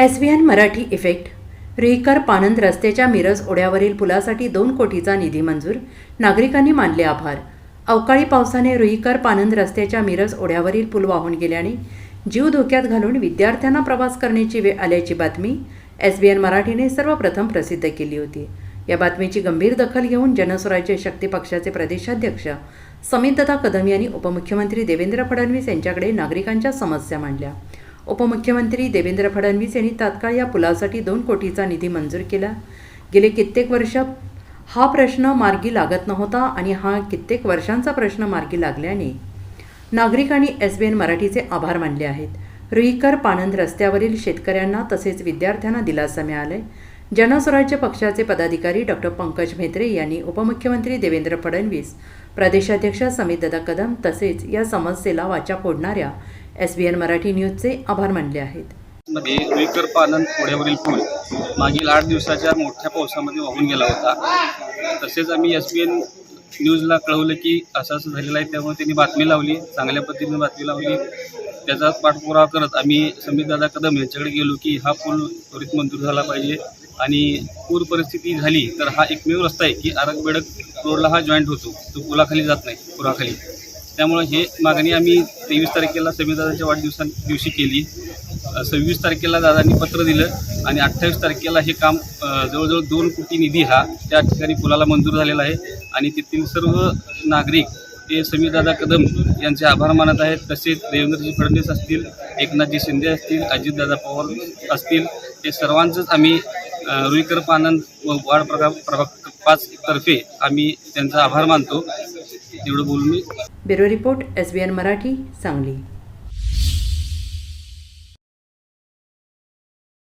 S V N Marathi effect. Ruikar पानंद रस्त्याच्या मिरज ओढ्यावरील पुलासाठी दोन कोटीचा निधी मंजूर. नागरिकांनी मानले आभार. अवकाळी पावसाने रुईकर पानंद रस्त्याच्या मिरज ओढ्यावरील पूल वाहून गेल्याने जीव धोक्यात घालून विद्यार्थ्यांना प्रवास करण्याची वेळ आल्याची बातमी एस बी एन मराठीने सर्वप्रथम प्रसिद्ध केली होती. या बातमीची गंभीर दखल घेऊन जनस्वराज्य शक्ती पक्षाचे प्रदेशाध्यक्ष समितदा कदम यांनी उपमुख्यमंत्री देवेंद्र फडणवीस यांच्याकडे नागरिकांच्या समस्या मांडल्या. उपमुख्यमंत्री देवेंद्र फडणवीस यांनी तात्काळ या पुलासाठी दोन कोटीचा निधी मंजूर केला. गेले कित्येक वर्ष हा प्रश्न मार्गी लागत नव्हता आणि हा कित्येक वर्षांचा प्रश्न मार्गी लागल्याने नागरिकांनी एस बी एन मराठीचे आभार मानले आहेत. रुईकर पानंद रस्त्यावरील शेतकऱ्यांना तसेच विद्यार्थ्यांना दिलासा मिळालाय. जनस्वराज्य पक्षाचे पदाधिकारी डॉक्टर पंकज म्हेत्रे यांनी उपमुख्यमंत्री देवेंद्र फडणवीस प्रदेशाध्यक्ष समितदादा कदम तसेच या समस्येला वाचा फोडणाऱ्या एस बी एन मराठी न्यूजचे आभार मानले आहेत. मध्ये रुईकर पानंद पूल मागील आठ दिवसाच्या मोठ्या पावसामध्ये वाहून गेला होता. तसेच आम्ही एस बी एन न्यूजला कळवलं की असं असं झालेलं आहे त्यामुळे त्यांनी बातमी लावली चांगल्या पद्धतीने बातमी लावली. त्याचा पाठपुरावा करत आम्ही समीरदादा कदम यांच्याकडे गेलो की हा पूल त्वरित मंजूर झाला पाहिजे. आणि पूर परिस्थिती झाली तर हा एकमेव रस्ता आहे की आरग बेडक रोडला हा जॉईंट होतो. तो पुलाखाली जात नाही पुराखाली त्यामुळं हे मागणी आम्ही तेवीस तारखेला समीरदादाच्या वाढदिवसा दिवशी केली. सव्वीस तारखेला दादांनी पत्र दिलं आणि अठ्ठावीस तारखेला हे काम जवळजवळ दोन कोटी निधी हा त्या ठिकाणी पुलाला मंजूर झालेला आहे आणि तेथील सर्व नागरिक ते समीरदादा कदम यांचे आभार मानत आहेत. तसेच देवेंद्रजी फडणवीस असतील एकनाथजी शिंदे असतील अजितदादा पवार असतील ते सर्वांचंच आम्ही रुईकर पानंद व वाढ प्रभाग प्रभाग पाच तर्फे आम्ही त्यांचा आभार मानतो. एवढं बोलून मी. Bureau report S B N Marathi Sangli.